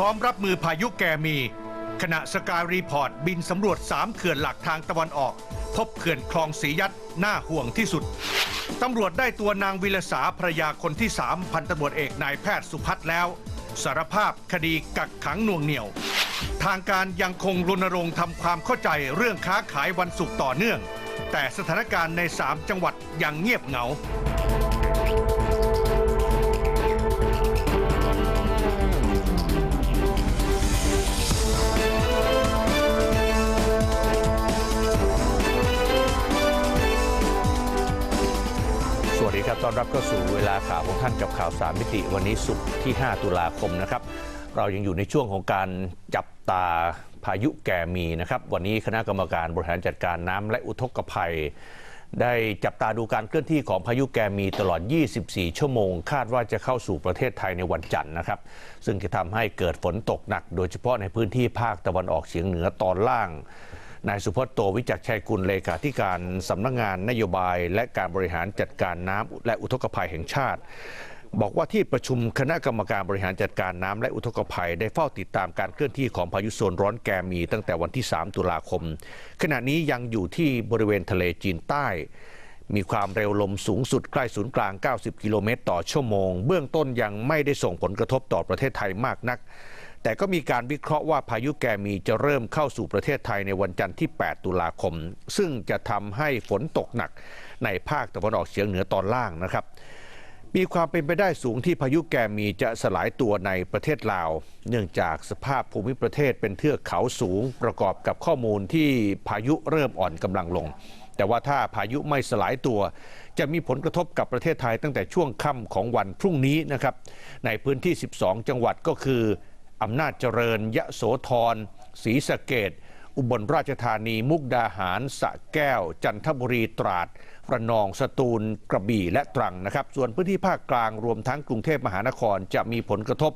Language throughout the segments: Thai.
ร้อมรับมือพายุแกมี ขณะสกายรีพอร์ตบินสำรวจ 3 เขื่อนหลักทางตะวันออก พบเขื่อนคลองสียัดน่าห่วงที่สุด ตำรวจได้ตัวนางวิลสาภรยาคนที่ 3 พันตำรวจเอกนายแพทย์สุพัฒน์แล้ว สารภาพคดีกักขังน่วงเหนี่ยว ทางการยังคงรณรงค์ทำความเข้าใจเรื่องค้าขายวันศุกร์ต่อเนื่อง แต่สถานการณ์ใน 3 จังหวัดยังเงียบเหงา ครับตอนรับเข้าสู่เวลาข่าวของท่านกับข่าวสามมิติวันนี้ศุกร์ที่ 5 ตุลาคมนะครับ เรายังอยู่ในช่วงของการจับตาพายุแกมีนะครับ วันนี้คณะกรรมการบริหารจัดการน้ำและอุทกภัย ได้จับตาดูการเคลื่อนที่ของพายุแกมีตลอด 24 ชั่วโมง คาดว่าจะเข้าสู่ประเทศไทยในวันจันทร์นะครับ ซึ่งจะทำให้เกิดฝนตกหนัก โดยเฉพาะในพื้นที่ภาคตะวันออกเฉียงเหนือตอนล่าง นายสุพจน์โตวิจักชัยกุลเลขาธิการสำนักงานนโยบาย และการบริหารจัดการน้ำและอุทกภัยแห่งชาติ บอกว่าที่ประชุมคณะกรรมการบริหารจัดการน้ำและอุทกภัย ได้เฝ้าติดตามการเคลื่อนที่ของพายุโซนร้อนแกมีตั้งแต่วันที่ 3 ตุลาคม ขณะนี้ยังอยู่ที่บริเวณทะเลจีนใต้มีความเร็วลมสูงสุดใกล้ศูนย์กลาง 90 กิโลเมตรต่อชั่วโมง เบื้องต้นยังไม่ได้ส่งผลกระทบต่อประเทศไทยมากนัก แต่ก็มีการวิเคราะห์ว่าพายุแกมีจะเริ่มเข้าสู่ประเทศไทยในวันจันทร์ที่ 8 ตุลาคม ซึ่งจะทำให้ฝนตกหนักในภาคตะวันออกเฉียงเหนือตอนล่างนะครับ มีความเป็นไปได้สูงที่พายุแกมีจะสลายตัวในประเทศลาว เนื่องจากสภาพภูมิประเทศเป็นเทือกเขาสูงประกอบกับข้อมูลที่พายุเริ่มอ่อนกำลังลง แต่ว่าถ้าพายุไม่สลายตัว จะมีผลกระทบกับประเทศไทยตั้งแต่ช่วงค่ำของวันพรุ่งนี้นะครับ ในพื้นที่ 12 จังหวัดก็คือ อำนาจเจริญ ยะโสธรศรีสะเกดอุบลราชธานี มุกดาหารสะแก้ว จันทบุรีตราดระนองสตูลกระบี่และตรังนะครับ ส่วนพื้นที่ภาคกลางรวมทั้งกรุงเทพมหานครจะมีผลกระทบ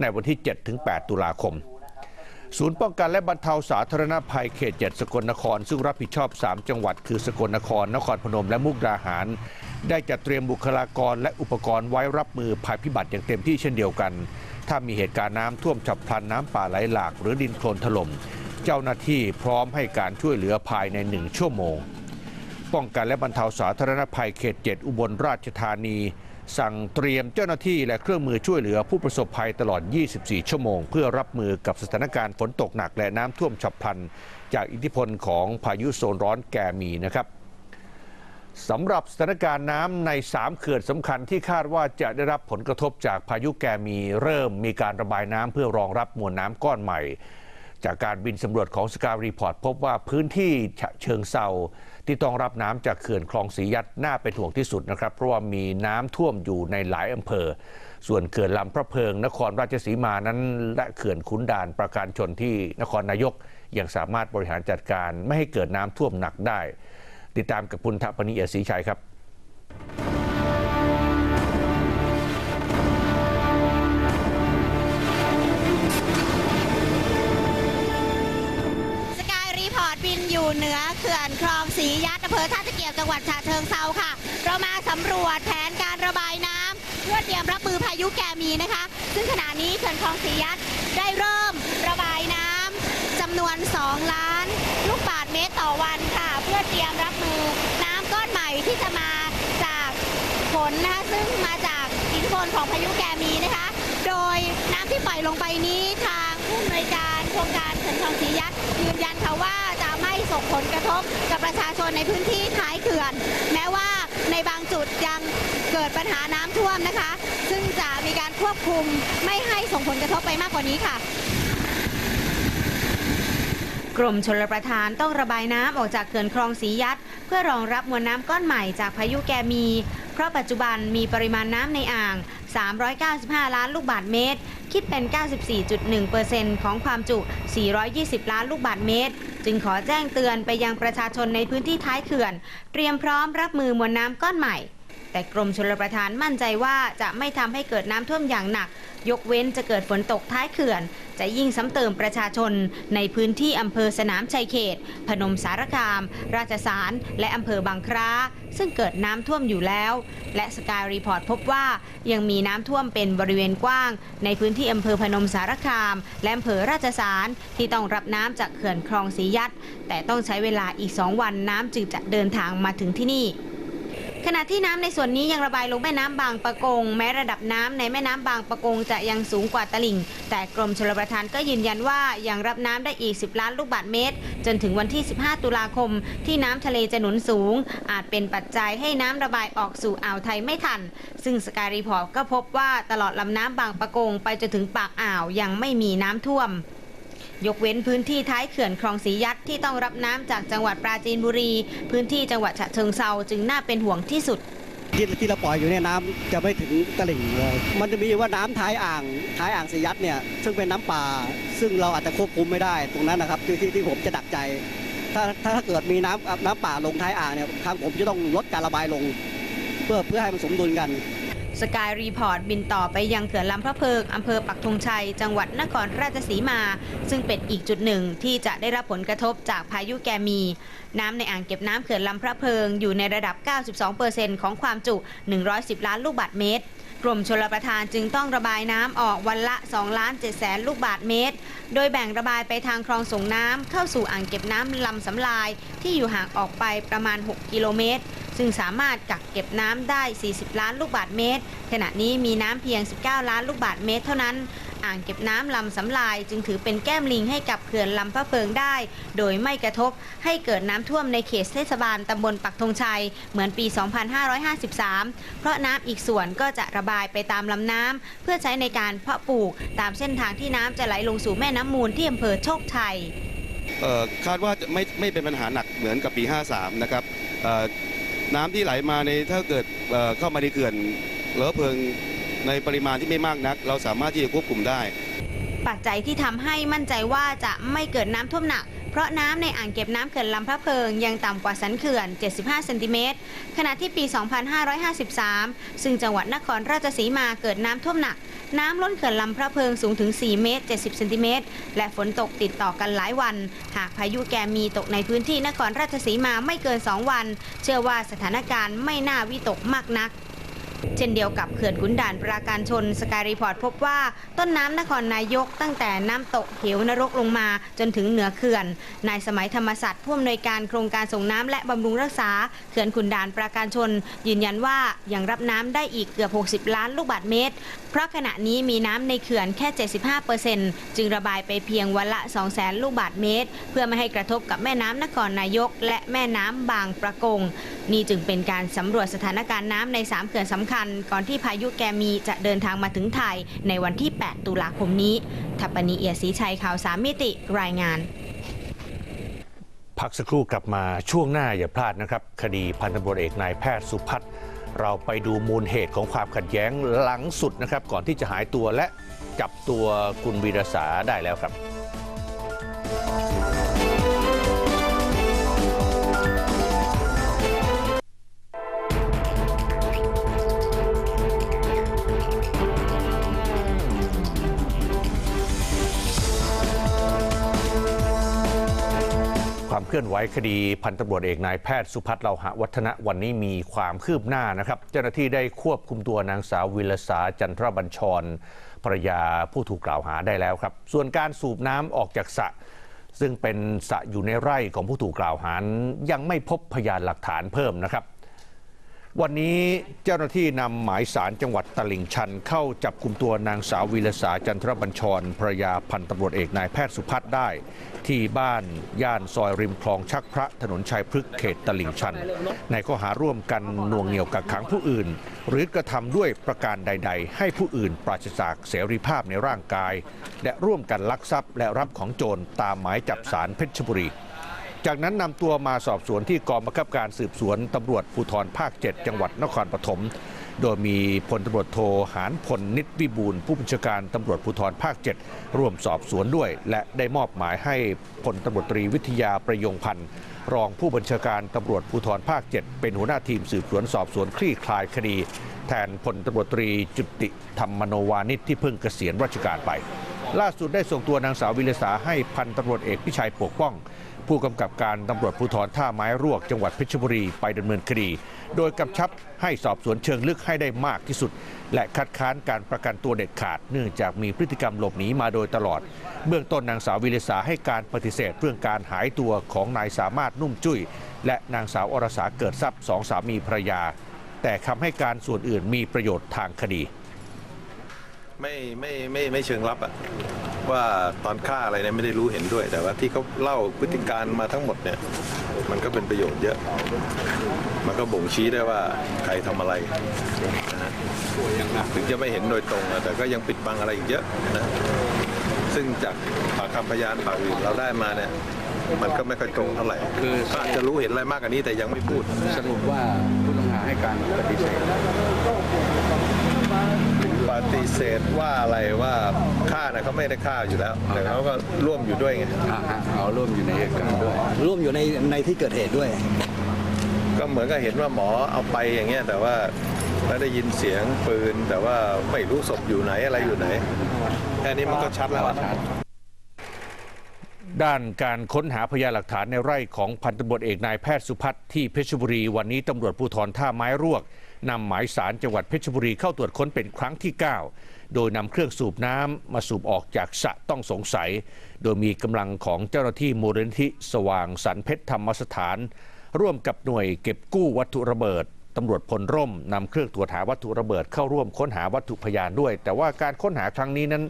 ในวันที่ 7-8 ตุลาคม ศูนย์ป้องกันและบรรเทาสาธารณภัยเขต 7 สกลนคร ซึ่งรับผิดชอบ 3 จังหวัด คือสกลนคร นครพนมและมุกดาหาร ได้จัดเตรียมบุคลากรและอุปกรณ์ไว้รับมือภัยพิบัติอย่างเต็มที่เช่นเดียวกัน ถ้ามีเหตุการณ์น้ำท่วมฉับพลันน้ำป่าไหลหลาก หรือดินโคลนถล่ม เจ้าหน้าที่พร้อมให้การช่วยเหลือภายในหนึ่งชั่วโมง ป้องกันและบรรเทาสาธารณภัยเขต 7 อุบลราชธานี สั่งเตรียมเจ้าหน้าที่และเครื่องมือช่วยเหลือผู้ประสบภัยตลอด 24 ชั่วโมง เพื่อรับมือกับสถานการณ์ฝนตกหนักและน้ำท่วมฉับพลัน จากอิทธิพลของพายุโซนร้อนแกมีนะครับ สำหรับสถานการณ์น้ำใน 3 เขื่อนสำคัญที่คาดว่าจะได้รับผลกระทบจากพายุแกมีเริ่มมีการระบายน้ำเพื่อรองรับมวลน้ำก้อนใหม่ จากการบินสำรวจของสการีพอร์ตพบว่าพื้นที่เชิงเซาที่ต้องรับน้ำจากเขื่อนคลองสียัดน่าเป็นห่วงที่สุดนะครับ เพราะว่ามีน้ำท่วมอยู่ในหลายอำเภอ ส่วนเขื่อนลำพระเพิง นครราชสีมานั้น และเขื่อนขุนด่านประการชนที่นครนายกยังสามารถบริหารจัดการไม่ให้เกิดน้ำท่วมหนักได้ ติดตามกับคุณทัพนิเอียศรีชัยครับสกายรีพอร์ตบินอยู่เหนือเขื่อนคลองสียัดอำเภอท่าตะเกียบจังหวัดฉะเชิงเซาค่ะ เรามาสำรวจแผนการระบายน้ำเพื่อเตรียมรับมือพายุแกมีนะคะ ซึ่งขณะนี้เขื่อนคลองสียัดได้เริ่มระำจำนวน 2 ล้านลูกบาศก์เมตรต่อวันค่ะ เพื่อเตรียมรับมือน้ำก้อนใหม่ที่จะมาจากฝนนะคะซึ่งมาจากอิทธิพลของพายุแกมีนะคะ โดยน้ำที่ปล่อยลงไปนี้ทางผู้อำนวยการโครงการเขื่อนคลองสียัดยืนยันค่ะว่าจะไม่ส่งผลกระทบกับประชาชนในพื้นที่ท้ายเขื่อน แม้ว่าในบางจุดยังเกิดปัญหาน้ำท่วมนะคะ ซึ่งจะมีการควบคุมไม่ให้ส่งผลกระทบไปมากกว่านี้ค่ะ กรมชลประทานต้องระบายน้ำออกจากเขื่อนคลองสียัด เพื่อรองรับมวลน้ำก้อนใหม่จากพายุแกมี เพราะปัจจุบันมีปริมาณน้ำในอ่าง 395 ล้านลูกบาศก์เมตร คิดเป็น 94.1%ของความจุ 420 ล้านลูกบาศก์เมตร จึงขอแจ้งเตือนไปยังประชาชนในพื้นที่ท้ายเขื่อน เตรียมพร้อมรับมือมวลน้ำก้อนใหม่ แต่กรมชลประทานมั่นใจว่าจะไม่ทำให้เกิดน้ำท่วมอย่างหนัก ยกเว้นจะเกิดฝนตกท้ายเขื่อน จะยิ่งซ้ำเติมประชาชน ในพื้นที่อำเภอสนามชัยเขต พนมสารคาม ราชสาร และอำเภอบางคล้า ซึ่งเกิดน้ำท่วมอยู่แล้ว และสกายรีพอร์ตพบว่ายังมีน้ำท่วมเป็นบริเวณกว้าง ในพื้นที่อำเภอพนมสารคาม และอำเภอราชสารที่ต้องรับน้ำจากเขื่อนคลองสียัดแต่ต้องใช้เวลาอีก 2 วันน้ำจึงจะเดินทางมาถึงที่นี่ ขณะที่น้ำในส่วนนี้ยังระบายลงแม่น้ำบางปะกง แม้ระดับน้ำในแม่น้ำบางปะกงจะยังสูงกว่าตลิ่ง แต่กรมชลประทานก็ยืนยันว่ายังรับน้ำได้อีก 10 ล้านลูกบาศก์เมตร จนถึงวันที่ 15 ตุลาคม ที่น้ำทะเลจะหนุนสูง อาจเป็นปัจจัยให้น้ำระบายออกสู่อ่าวไทยไม่ทัน ซึ่งสกายรีพอร์ตก็พบว่าตลอดลำน้ำบางปะกง ไปจนถึงปากอ่าวยังไม่มีน้ำท่วม ยกเว้นพื้นที่ท้ายเขื่อนคลองสียัดที่ต้องรับน้ำจากจังหวัดปราจีนบุรี พื้นที่จังหวัดฉะเชิงเซาจึงน่าเป็นห่วงที่สุดที่ที่เราปล่อยอยู่เนี่ยน้ำจะไม่ถึงตลิ่งเลย มันจะมีว่าน้ำท้ายอ่างท้ายอ่างสียัดเนี่ยซึ่งเป็นน้ำป่า ซึ่งเราอาจจะควบคุมไม่ได้ ตรงนั้นนะครับที่ที่ที่ผมจะดักใจถ้าถ้าถ้าเกิดมีน้ำน้ำป่าลงท้ายอ่างเนี่ยทางผมจะต้องลดการระบายลง เพื่อเพื่อให้มันสมดุลกัน สกายรีพอร์ตบินต่อไปยังเขื่อนลำพระเพิงอำเภอปักธงชัย จังหวัดนครราชสีมา ซึ่งเป็นอีกจุดหนึ่งที่จะได้รับผลกระทบจากพายุแกมี น้ำในอ่างเก็บน้ำเขื่อนลำพระเพิง อยู่ในระดับ 92%ของความจุ 110 ล้านลูกบาศก์เมตรกรมชลประทานจึงต้องระบายน้ำออกวันละ2ล้าน7แสนลูกบาศก์เมตร โดยแบ่งระบายไปทางคลองส่งน้ำเข้าสู่อ่างเก็บน้ำลำสำลายที่อยู่ห่างออกไปประมาณ 6 กิโลเมตร ซึ่งสามารถกักเก็บน้ำได้ 40 ล้านลูกบาศก์เมตร ขณะนี้มีน้ำเพียง 19 ล้านลูกบาศก์เมตร เท่านั้น อ่างเก็บน้ำลำสำลาย จึงถือเป็นแก้มลิงให้กับเขื่อนลำพระเพิงได้ โดยไม่กระทบให้เกิดน้ำท่วมในเขตเทศบาลตำบลปักธงชัย เหมือนปี 2553 เพราะน้ำอีกส่วนก็จะระบายไปตามลำน้ำเพื่อใช้ในการเพาะปลูก ตามเส้นทางที่น้ำจะไหลลงสู่แม่น้ำมูลที่อำเภอโชคชัยเอ่อคาดว่าจะไม่ไม่เป็นปัญหาหนักเหมือนกับปี 53 นะครับอ่อ น้ำที่ไหลมาในถ้าเกิดเเข้ามาในเขื่อนเหลือเพลิงในปริมาณที่ไม่มากนัก เราสามารถที่จะควบคุมได้ ปัจจัยที่ทำให้มั่นใจว่าจะไม่เกิดน้ำท่วมหนัก เพราะน้ำในอ่างเก็บน้ำเขื่อนลำพระเพิงยังต่ำกว่าสันเขื่อน 75 เซนติเมตร ขณะที่ปี 2553 ซึ่งจังหวัดนครราชสีมาเกิดน้ำท่วมหนัก น้ำล้นเขื่อนลำพระเพิงสูงถึง 4 เมตร 70 เซนติเมตร และฝนตกติดต่อกันหลายวัน หากพายุแกมีตกในพื้นที่นครราชสีมาไม่เกิน 2 วัน เชื่อว่าสถานการณ์ไม่น่าวิตกมากนัก เช่นเดียวกับเขื่อนขุนด่านปราการชนสกายรีพอร์ตพบว่าต้นน้ำนครนายกตั้งแต่น้ำตกเหวนรกลงมาจนถึงเหนือเขื่อน นายสมัยธรรมศักดิ์ผู้อำนวยการโครงการส่งน้ำและบำรุงรักษาเขื่อนขุนด่านปราการชน ยืนยันว่ายังรับน้ำได้อีกเกือบ 60 ล้านลูกบาศก์เมตร เพราะขณะนี้มีน้ำในเขื่อนแค่ 75%จึงระบายไปเพียงวันละ2แสนลูกบาศก์เมตร เพื่อไม่ให้กระทบกับแม่น้ำนครนายก และแม่น้ำบางประกง นี่จึงเป็นการสำรวจสถานการณ์น้ำใน3เขื่อนสำคัญก่อนที่พายุแกมีจะเดินทางมาถึงไทยในวันที่ 8 ตุลาคมนี้ทัปปณีเอียดศรีชัยข่าวสามมิติรายงาน พักสักครู่กลับมาช่วงหน้าอย่าพลาดนะครับ คดีพันตำรวจเอกนายแพทย์สุพัฒน์เราไปดูมูลเหตุของความขัดแย้งหลังสุดนะครับ ก่อนที่จะหายตัวและจับตัวคุณวีรสาได้แล้วครับ เคลื่อนไหวคดีพันตำรวจเอกนายแพทย์สุพัฒน์เลาหะวัฒนะวันนี้มีความคืบหน้านะครับ เจ้าหน้าที่ได้ควบคุมตัวนางสาววิลสาจันทรบัญชรภรรยาผู้ถูกกล่าวหาได้แล้วครับ ส่วนการสูบน้ำออกจากสระซึ่งเป็นสระอยู่ในไร่ของผู้ถูกกล่าวหายังไม่พบพยานหลักฐานเพิ่มนะครับ วันนี้เจ้าหน้าที่นำหมายสารจังหวัดตลิ่งชัน เข้าจับกลุ่มตัวนางสาววิลสาจันทรบัญชรภรยาพันตำรวจเอกนายแพทย์สุพัฒน์ได้ ที่บ้านย่านซอยริมคลองชักพระถนนชัยพฤกษ์เขตตลิ่งชัน ในข้อหาร่วมกันน่วงเหนี่ยวกักขังผู้อื่น หรือกระทำด้วยประการใด ๆ ให้ผู้อื่นปราศจากเสรีภาพในร่างกาย และร่วมกันลักทรัพย์และรับของโจรตามหมายจับสารเพชรบุรี จากนั้นนำตัวมาสอบสวนที่กองบังคับการสืบสวนตำรวจภูธรภาค 7 จังหวัดนครปฐมโดยมีพลตำรวจโทหานพลนิตวิบูลผู้บัญชาการตำรวจภูธรภาค 7 ร่วมสอบสวนด้วย และได้มอบหมายให้พลตำรวจตรีวิทยาประยงพันธ์รองผู้บัญชาการตำรวจภูธรภาค 7 เป็นหัวหน้าทีมสืบสวนสอบสวนคลี่คลายคดี แทนพลตำรวจตรีจุติธรรมโนวานิชที่เพิ่งเกษียณราชการไป ล่าสุดได้ส่งตัวนางสาววิลสาให้พันตำรวจเอกพิชัยปกป้อง ผู้กำกับการตำรวจภูธรท่าไม้รวกจังหวัดเพชรบุรีไปดำเนินคดี โดยกำชับให้สอบสวนเชิงลึกให้ได้มากที่สุด และคัดค้านการประกันตัวเด็ดขาด เนื่องจากมีพฤติกรรมหลบหนีมาโดยตลอด เบื้องต้นนางสาววิลสาให้การปฏิเสธเรื่องการหายตัวของนายสามารถนุ่มจุ้ยและนางสาวอรสาเกิดทรัพย์สองสามีภรรยา แต่คำให้การส่วนอื่นมีประโยชน์ทางคดี ไม่ไม่ไม่ไม่เชิงลับอะว่าตอนฆ่าอะไรเนี่ยไม่ได้รู้เห็นด้วย แต่ว่าที่เขาเล่าพฤติการมาทั้งหมดเนี่ยมันก็เป็นประโยชน์เยอะ มันก็บ่งชี้ได้ว่าใครทำอะไรนะฮะถึงจะไม่เห็นโดยตรงอะแต่ก็ยังปิดบังอะไรอีกเยอะนะซึ่งจากปากคำพยานปากอื่นเราได้มาเนี่ยมันก็ไม่ค่อยตรงเท่าไหร่คืออาจจะรู้เห็นอะไรมากกว่านี้แต่ยังไม่พูด สรุปว่าผู้ต้องหาให้การปฏิเสธ ฏิเสธว่าอะไรว่าฆ่านะเขาไม่ได้ฆ่าอยู่แล้ว แต่เขาก็ร่วมอยู่ด้วยไงอ่าฮะเอาร่วมอยู่ในเหตุการณ์ด้วย ร่วมอยู่ในในที่เกิดเหตุด้วย ก็เหมือนกับเห็นว่าหมอเอาไปอย่างเงี้ยแต่ว่าไม่ได้ยินเสียงปืน แต่ว่าไม่รู้ศพอยู่ไหนอะไรอยู่ไหนแค่นี้มันก็ชัดแล้วอะ ด้านการค้นหาพยานหลักฐานในไร่ของพันตำรวจเอกนายแพทย์สุพัฒน์ที่เพชรบุรี วันนี้ตำรวจภูธรท่าไม้รวก นำหมายสารจังหวัดเพชรบุรีเข้าตรวจค้นเป็นครั้งที่ 9 โดยนำเครื่องสูบน้ำมาสูบออกจากสระต้องสงสัย โดยมีกำลังของเจ้าหน้าที่มูลนิธิสว่างสรรเพชรธรรมสถาน ร่วมกับหน่วยเก็บกู้วัตถุระเบิดตำรวจพลร่มนำเครื่องตรวจหาวัตถุระเบิดเข้าร่วมค้นหาวัตถุพยานด้วย แต่ว่าการค้นหาครั้งนี้นั้น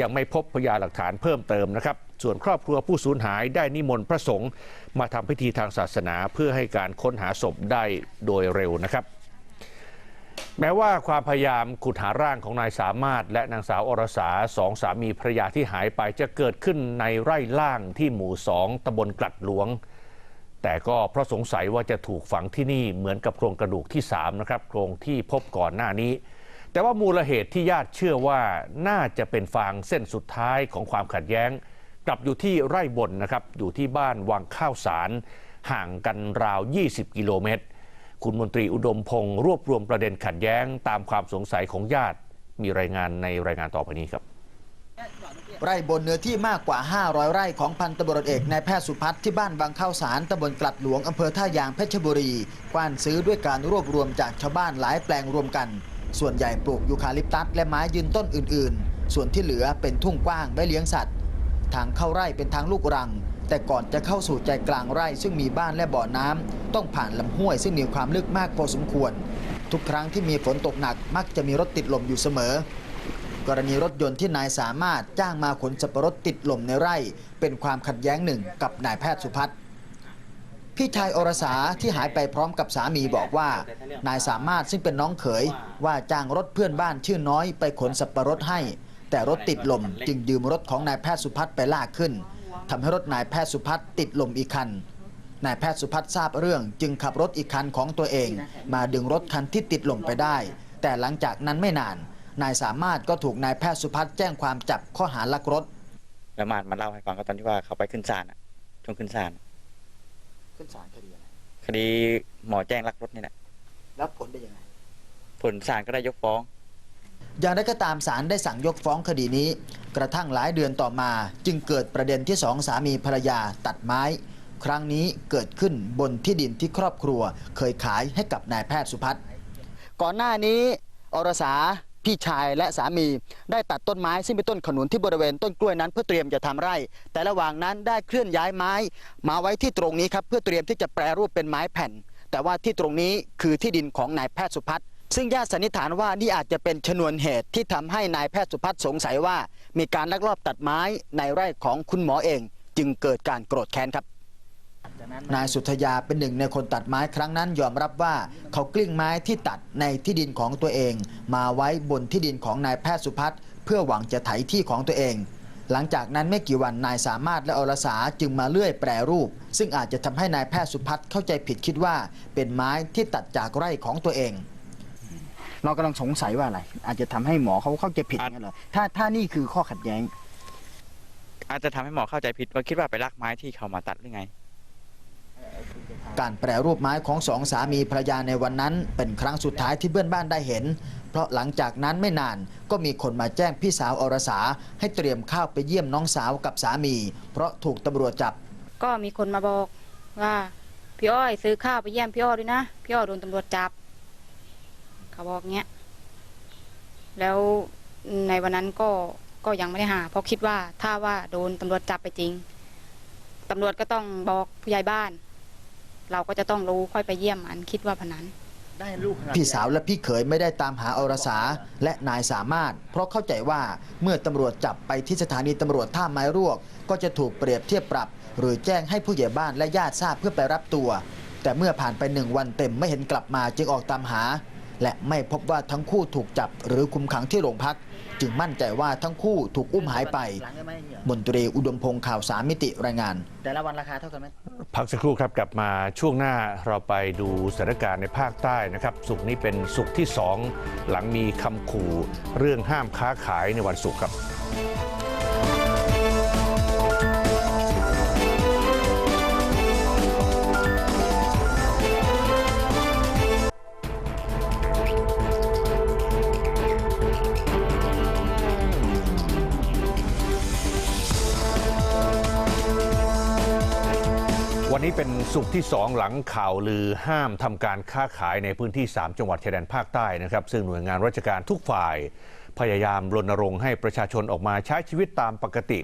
ยังไม่พบพยานหลักฐานเพิ่มเติมนะครับ ส่วนครอบครัวผู้สูญหายได้นิมนต์พระสงฆ์มาทำพิธีทางศาสนาเพื่อให้การค้นหาศพได้โดยเร็วนะครับ แม้ว่าความพยายามขุดหาร่างของนายสามารถ และนางสาวอรสาสองสามีภรรยาที่หายไปจะเกิดขึ้นในไร่ล่างที่หมู่สองตำบลกลัดหลวง แต่ก็เพราะสงสัยว่าจะถูกฝังที่นี่เหมือนกับโครงกระดูกที่3นะครับโครงที่พบก่อนหน้านี้ แต่ว่ามูลเหตุที่ญาติเชื่อว่าน่าจะเป็นฟางเส้นสุดท้ายของความขัดแย้ง กลับอยู่ที่ไร่บนนะครับอยู่ที่บ้านวังข้าวสารห่างกันราว 20 กิโลเมตร คุณมนตรีอุดมพงศ์รวบรวมประเด็นขัดแย้งตามความสงสัยของญาติ มีรายงานในรายงานต่อไปนี้ครับไร่บนเนื้อที่มากกว่า 500 ไร่ของพันตำรวจเอกนายแพทย์สุพัฒน์ที่บ้านบางข้าวสารตำบลกลัดหลวงอำเภอท่ายางเพชรบุรีกว้านซื้อด้วยการรวบรวมจากชาวบ้านหลายแปลงรวมกัน ส่วนใหญ่ปลูกยูคาลิปตัสและไม้ยืนต้นอื่น ๆ ส่วนที่เหลือเป็นทุ่งกว้างไว้เลี้ยงสัตว์ ทางเข้าไร่เป็นทางลูกรัง แต่ก่อนจะเข้าสู่ใจกลางไร่ซึ่งมีบ้านและบ่อน้ำต้องผ่านลำห้วยซึ่งมีความลึกมากพอสมควร ทุกครั้งที่มีฝนตกหนักมักจะมีรถติดลมอยู่เสมอ กรณีรถยนต์ที่นายสามารถจ้างมาขนสับปะรดติดลมในไร่ เป็นความขัดแย้งหนึ่งกับนายแพทย์สุพัฒน์พี่ชายอรสาที่หายไปพร้อมกับสามีบอกว่า นายสามารถซึ่งเป็นน้องเขย ว่าจ้างรถเพื่อนบ้านชื่อน้อยไปขนสับปะรดให้ แต่รถติดลมจึงยืมรถของนายแพทย์สุพัฒน์ไปลากขึ้น ทำให้รถนายแพทย์สุพัฒน์ติดลมอีกคัน นายแพทย์สุพัฒน์ทราบเรื่องจึงขับรถอีกคันของตัวเอง มาดึงรถคันที่ติดลมไปได้ แต่หลังจากนั้นไม่นาน นายสามารถก็ถูกนายแพทย์สุพัฒน์แจ้งความจับข้อหาลักรถ แล้วมามาเล่าให้ฟังก็ตอนที่ว่าเขาไปขึ้นศาลอะช่วงขึ้นศาลขึ้นศาลคดีอะไรคดีหมอแจ้งลักรถนี่แหละแล้วผลเป็นยังไงผลศาลก็ได้ยกฟ้อง อย่างไรก็ตามศาลได้สั่งยกฟ้องคดีนี้ กระทั่งหลายเดือนต่อมา จึงเกิดประเด็นที่สองสามีภรรยาตัดไม้ ครั้งนี้เกิดขึ้นบนที่ดินที่ครอบครัว เคยขายให้กับนายแพทย์สุพัฒน์ก่อนหน้านี้อรสาพี่ชายและสามีได้ตัดต้นไม้ซึ่งเป็นต้นขนุนที่บริเวณต้นกล้วยนั้นเพื่อเตรียมจะทำไร่ แต่ระหว่างนั้นได้เคลื่อนย้ายไม้ มาไว้ที่ตรงนี้ครับเพื่อเตรียมที่จะแปรรูปเป็นไม้แผ่น แต่ว่าที่ตรงนี้คือที่ดินของนายแพทย์สุพัฒน์ ซึ่งญาติสันนิษฐานว่านี่อาจจะเป็นชนวนเหตุที่ทำให้นายแพทย์สุพัฒน์สงสัยว่า มีการลักลอบตัดไม้ในไร่ของคุณหมอเอง จึงเกิดการโกรธแค้นครับ นายสุทยาเป็นหนึ่งในคนตัดไม้ครั้งนั้นยอมรับว่าเขากลิ้งไม้ที่ตัดในที่ดินของตัวเอง มาไว้บนที่ดินของนายแพทย์สุพัฒน์เพื่อหวังจะไถที่ของตัวเอง หลังจากนั้นไม่กี่วันนายสามารถและอรสาจึงมาเลื่อยแปรรูป ซึ่งอาจจะทำให้นายแพทย์สุพัฒน์เข้าใจผิดคิดว่า เป็นไม้ที่ตัดจากไร่ของตัวเอง เรากำลังสงสัยว่าอะไร อาจจะทำให้หมอเขาเข้าใจผิดงั้นเหรอถ้าถ้านี่คือข้อขัดแย้ง อาจจะทำให้หมอเข้าใจผิดว่าคิดว่าไปลักไม้ที่เขามาตัดหรือไง การแปรรูปไม้ของสองสามีภรรยาในวันนั้น เป็นครั้งสุดท้ายที่เพื่อนบ้านได้เห็น เพราะหลังจากนั้นไม่นานก็มีคนมาแจ้งพี่สาวอรสา ให้เตรียมข้าวไปเยี่ยมน้องสาวกับสามี เพราะถูกตำรวจจับ ก็มีคนมาบอกว่าพี่อ้อยซื้อข้าวไปเยี่ยมพี่อ้อยด้วยนะพี่อ้อยโดนตำรวจจับ เขาบอกเงี้ย แล้วในวันนั้นก็ก็ยังไม่ได้หา เพราะคิดว่าถ้าว่าโดนตำรวจจับไปจริงตำรวจก็ต้องบอกผู้ใหญ่บ้าน เราก็จะต้องรู้ค่อยไปเยี่ยมมันคิดว่าพนันพี่สาวและพี่เขยไม่ได้ตามหาอรสาและนายสามารถ เพราะเข้าใจว่าเมื่อตำรวจจับไปที่สถานีตำรวจท่าไม้รวก ก็จะถูกเปรียบเทียบปรับ หรือแจ้งให้ผู้ใหญ่บ้านและญาติทราบเพื่อไปรับตัว แต่เมื่อผ่านไปหนึ่งวันเต็มไม่เห็นกลับมาจึงออกตามหา และไม่พบว่าทั้งคู่ถูกจับหรือคุมขังที่โรงพัก จึงมั่นใจว่าทั้งคู่ถูกอุ้มหายไป มนตรีอุดมพงษ์ข่าวสามมิติรายงาน แต่ละวันราคาเท่ากันไหมพักสักครู่ครับกลับมาช่วงหน้าเราไปดูสถานการณ์ในภาคใต้นะครับ สุกร์นี้เป็นสุกร์ที่ 2 หลังมีคำขู่เรื่องห้ามค้าขายในวันศุกร์ครับ สุกร์ที่ 2 หลังข่าวลือห้ามทำการค้าขายในพื้นที่ 3 จังหวัดชายแดนภาคใต้นะครับ ซึ่งหน่วยงานราชการทุกฝ่าย พยายามรณรงค์ให้ประชาชนออกมาใช้ชีวิตตามปกติ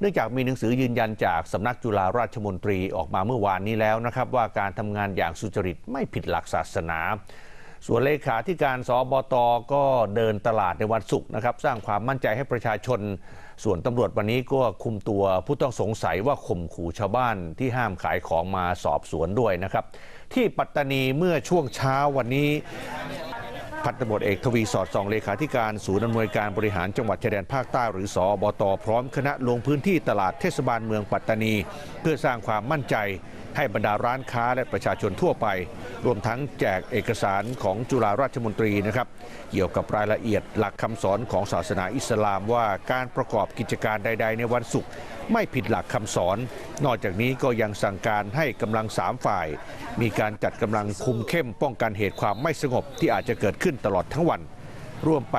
เนื่องจากมีหนังสือยืนยันจากสำนักจุฬาราชมนตรีออกมาเมื่อวานนี้แล้วนะครับ ว่าการทำงานอย่างสุจริตไม่ผิดหลักศาสนา ส่วนเลขาธิการสบตก็เดินตลาดในวันศุกร์นะครับ สร้างความมั่นใจให้ประชาชน ส่วนตำรวจวันนี้ก็คุมตัวผู้ต้องสงสัยว่าข่มขู่ชาวบ้านที่ห้ามขายของมาสอบสวนด้วยนะครับ ที่ปัตตานีเมื่อช่วงเช้าวันนี้พันตำรวจเอกทวีสอดส่องเลขาธิการศูนย์อำนวยการบริหารจังหวัดชายแดนภาคใต้หรือสอบตพร้อมคณะลงพื้นที่ตลาดเทศบาลเมืองปัตตานี เพื่อสร้างความมั่นใจ ให้บรรดาร้านค้าและประชาชนทั่วไป รวมทั้งแจกเอกสารของจุฬาราชมนตรีนะครับ เกี่ยวกับรายละเอียดหลักคำสอนของศาสนาอิสลามว่าการประกอบกิจการใด ๆ ในวันศุกร์ไม่ผิดหลักคำสอน นอกจากนี้ก็ยังสั่งการให้กำลังสามฝ่าย มีการจัดกำลังคุมเข้มป้องกันเหตุความไม่สงบที่อาจจะเกิดขึ้นตลอดทั้งวัน ร่วมไป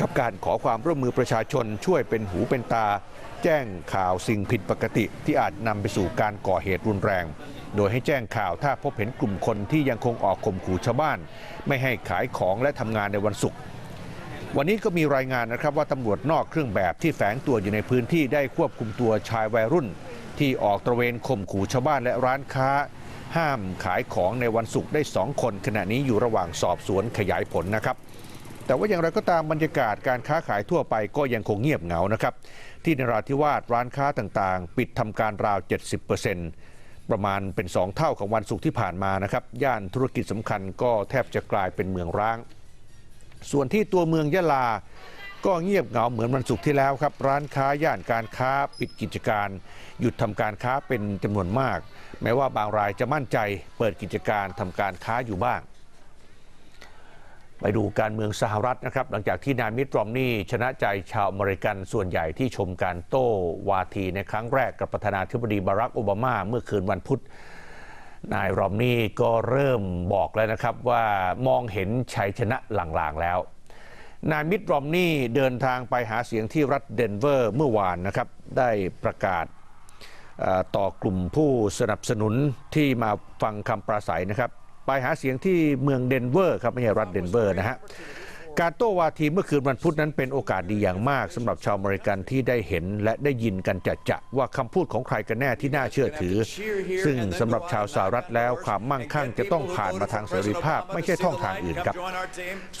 กับการขอความร่วมมือประชาชนช่วยเป็นหูเป็นตา แจ้งข่าวสิ่งผิดปกติที่อาจนำไปสู่การก่อเหตุรุนแรง โดยให้แจ้งข่าวถ้าพบเห็นกลุ่มคนที่ยังคงออกข่มขู่ชาวบ้าน ไม่ให้ขายของและทำงานในวันศุกร์วันนี้ก็มีรายงานนะครับว่าตำรวจนอกเครื่องแบบที่แฝงตัวอยู่ในพื้นที่ได้ควบคุมตัวชายวัยรุ่น ที่ออกตระเวนข่มขู่ชาวบ้านและร้านค้า ห้ามขายของในวันศุกร์ได้สองคน ขณะนี้อยู่ระหว่างสอบสวนขยายผลนะครับ แต่ว่าอย่างไรก็ตามบรรยากาศการค้าขายทั่วไปก็ยังคงเงียบเหงานะครับ ที่นราธิวาสร้านค้าต่างๆ ปิดทำการราว 70%ประมาณเป็น 2 เท่าของวันศุกร์ที่ผ่านมานะครับ ย่านธุรกิจสำคัญก็แทบจะกลายเป็นเมืองร้าง ส่วนที่ตัวเมืองยะลาก็เงียบเหงาเหมือนวันศุกร์ที่แล้วครับ ร้านค้าย่านการค้าปิดกิจการ หยุดทำการค้าเป็นจำนวนมาก แม้ว่าบางรายจะมั่นใจเปิดกิจการทำการค้าอยู่บ้าง ไปดูการเมืองสหรัฐนะครับ หลังจากที่นายมิตรรอมนี่ชนะใจชาวอเมริกันส่วนใหญ่ที่ชมการโต้วาทีในครั้งแรกกับประธานาธิบดีบารักโอบามาเมื่อคืนวันพุธ นายรอมนี่ก็เริ่มบอกแล้วนะครับว่ามองเห็นชัยชนะหลางๆแล้ว นายมิตรรอมนี่เดินทางไปหาเสียงที่รัฐเดนเวอร์เมื่อวานนะครับ ได้ประกาศต่อกลุ่มผู้สนับสนุนที่มาฟังคำปราศัยนะครับ ไปหาเสียงที่เมืองเดนเวอร์ครับไม่ใช่รัฐเดนเวอร์นะฮะการโต้วาทีเมื่อคืนวันพุธนั้นเป็นโอกาสดีอย่างมากสำหรับชาวอเมริกันที่ได้เห็นและได้ยินกันจะจะว่าคำพูดของใครกันแน่ที่น่าเชื่อถือ ซึ่งสำหรับชาวสหรัฐแล้วความมั่งคั่งจะต้องผ่านมาทางเสรีภาพ ไม่ใช่ท่องทางอื่นครับ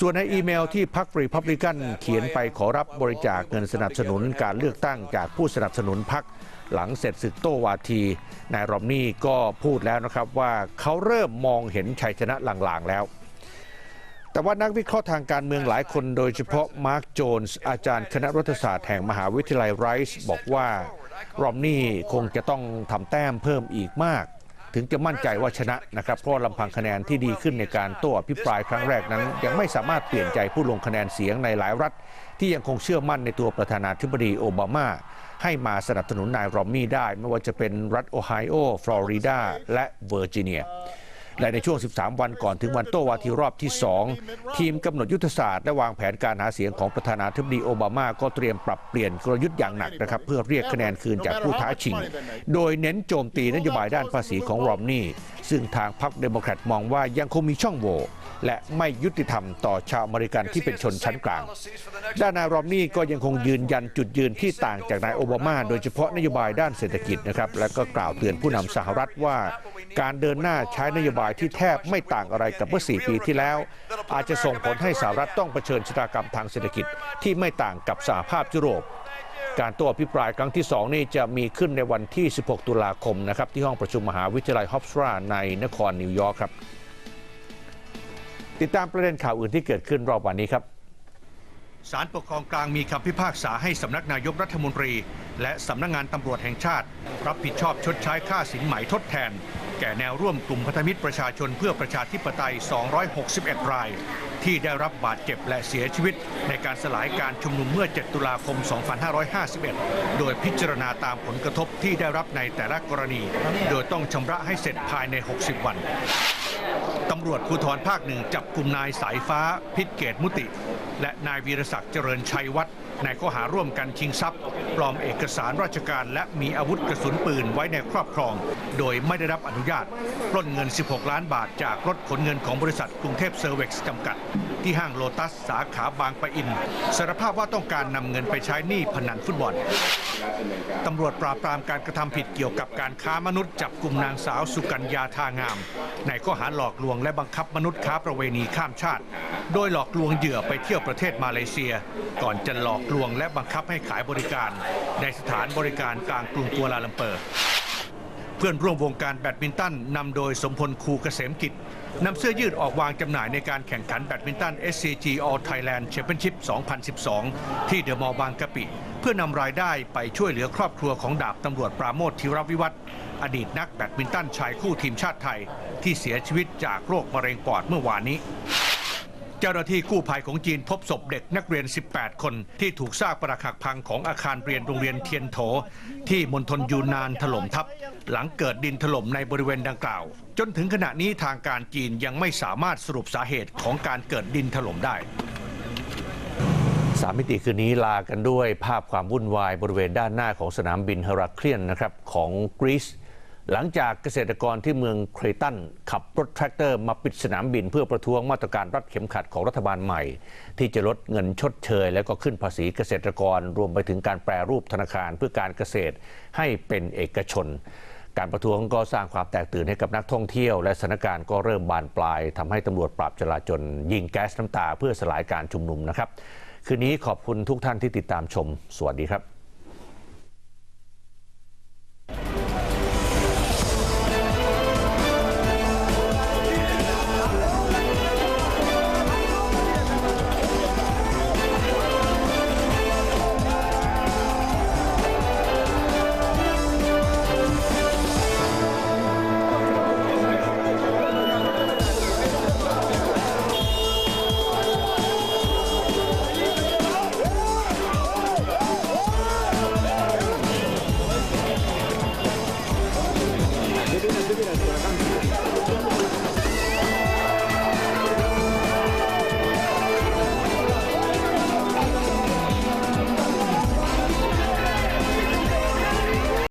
ส่วนในอีเมลที่พรรครีพับลิกันเขียนไปขอรับบริจาคเงินสนับสนุนการเลือกตั้งจากผู้สนับสนุนพรรคหลังเสร็จศึกโต้วาที นายรอมนี่ก็พูดแล้วนะครับว่าเขาเริ่มมองเห็นชัยชนะหลางๆแล้ว แต่ว่านักวิเคราะห์ทางการเมืองหลายคนโดยเฉพาะมาร์คโจนส์อาจารย์คณะรัฐศาสตร์แห่งมหาวิทยาลัยไรซ์บอกว่ารอมนี่คงจะต้องทำแต้มเพิ่มอีกมาก ถึงจะมั่นใจว่าชนะนะครับ เพราะลำพังคะแนนที่ดีขึ้นในการโต้อภิปรายครั้งแรกนั้น ยังไม่สามารถเปลี่ยนใจผู้ลงคะแนนเสียงในหลายรัฐ ที่ยังคงเชื่อมั่นในตัวประธานาธิบดีโอบามา ให้มาสนับสนุนนายรอมมี่ได้ ไม่ว่าจะเป็นรัฐโอไฮโอ ฟลอริดา และเวอร์จิเนีย และในช่วง 13 วันก่อนถึงวันโต้วาทีรอบที่ 2 ทีมกำหนดยุทธศาสตร์และวางแผนการหาเสียงของประธานาธิบดีโอบามาก็เตรียมปรับเปลี่ยนกลยุทธ์อย่างหนักนะครับเพื่อเรียกคะแนนคืนจากผู้ท้าชิง โดยเน้นโจมตีนโยบายด้านภาษีของรอมนี่ซึ่งทางพรรคเดโมแครตมองว่ายังคงมีช่องโหว่และไม่ยุติธรรมต่อชาวอเมริกันที่เป็นชนชั้นกลาง ด้านนายรอมนี่ก็ยังคงยืนยันจุดยืนที่ต่างจากนายโอบามา โดยเฉพาะนโยบายด้านเศรษฐกิจนะครับและก็กล่าวเตือนผู้นำสหรัฐว่า การเดินหน้าใช้นโยบายที่แทบไม่ต่างอะไรกับเมื่อ 4 ปีที่แล้ว อาจจะส่งผลให้สหรัฐต้องเผชิญชะตากรรมทางเศรษฐกิจที่ไม่ต่างกับสหภาพยุโรป การตัวอภิปรายครั้งที่ 2 นี่จะมีขึ้นในวันที่ 16 ตุลาคมนะครับที่ห้องประชุมมหาวิทยาลัยฮอปสตราในนครนิวยอร์กครับ ติดตามประเด็นข่าวอื่นที่เกิดขึ้นรอบวันนี้ครับ ศาลปกครองกลางมีคำพิพากษาให้สำนักนายกรัฐมนตรี และสำนักงานตำรวจแห่งชาติ รับผิดชอบชดใช้ค่าสินไหมทดแทน แก่แนวร่วมกลุ่มพันธมิตรประชาชนเพื่อประชาธิปไตย 261 ราย ที่ได้รับบาดเจ็บและเสียชีวิต ในการสลายการชุมนุมเมื่อ 7 ตุลาคม 2551 โดยพิจารณาตามผลกระทบที่ได้รับในแต่ละกรณี โดยต้องชำระให้เสร็จภายใน 60 วัน ตำรวจภูธรภาคหนึ่งจับกลุ่มนายสายฟ้าพิษเกตมุติ และนายวีรศักดิ์เจริญชัยวัฒน์ในข้อหาร่วมกันชิงทรัพย์ ปลอมเอกสารราชการ และมีอาวุธกระสุนปืนไว้ในครอบครอง โดยไม่ได้รับอนุญาตปล้นเงิน 16 ล้านบาทจากรถขนเงินของบริษัทกรุงเทพเซอร์เว็กซ์จำกัด ที่ห้างโลตัสสาขาบางปะอินสารภาพว่าต้องการนำเงินไปใช้หนี้พนันฟุตบอลตำรวจปราบปรามการกระทำผิดเกี่ยวกับการค้ามนุษย์จับกลุ่มนางสาวสุกัญญาทางามในข้อหาหลอกลวงและบังคับมนุษย์ค้าประเวณีข้ามชาติ โดยหลอกลวงเหยื่อไปเที่ยวประเทศมาเลเซีย ก่อนจะหลอกลวงและบังคับให้ขายบริการ ในสถานบริการกลางกรุงกัวลาลัมเปอร์ เพื่อนร่วมวงการแบดมินตันนำโดยสมพลคูเกษมกิจ นำเสื้อยืดออกวางจำหน่ายในการแข่งขันแบดมินตัน SCG All Thailand Championship 2012 ที่เดอะมอลล์บางกะปิ เพื่อนำรายได้ไปช่วยเหลือครอบครัวของดาบตำรวจปราโมทธิรวิวัฒน์อดีตนักแบดมินตันชายคู่ทีมชาติไทย ที่เสียชีวิตจากโรคมะเร็งปอดเมื่อวานนี้ เจ้าหน้าที่กู้ภัยของจีนพบศพเด็กนักเรียน 18 คน ที่ถูกซากปรักหักพังของอาคารเรียนโรงเรียนเทียนโถ ที่มณฑลยูนานถล่มทับ หลังเกิดดินถล่มในบริเวณดังกล่าว จนถึงขณะนี้ทางการจีนยังไม่สามารถสรุปสาเหตุของการเกิดดินถล่มได้สามมิติคืนนี้ลากันด้วยภาพความวุ่นวายบริเวณด้านหน้าของสนามบินเฮราเคลียนนะครับของกรีซ หลังจากเกษตรกรที่เมืองเครตันขับรถแทรกเตอร์มาปิดสนามบิน เพื่อประท้วงมาตรการรัดเข็มขัดของรัฐบาลใหม่ ที่จะลดเงินชดเชย และก็ขึ้นภาษีเกษตรกร รวมไปถึงการแปรรูปธนาคารเพื่อการเกษตรให้เป็นเอกชน การประท้วงก็สร้างความแตกตื่นให้กับนักท่องเที่ยว และสถานการณ์ก็เริ่มบานปลายทำให้ตำรวจปราบจลาจลยิงแก๊สน้ำตา เพื่อสลายการชุมนุมนะครับคืนนี้ขอบคุณทุกท่านที่ติดตามชม สวัสดีครับ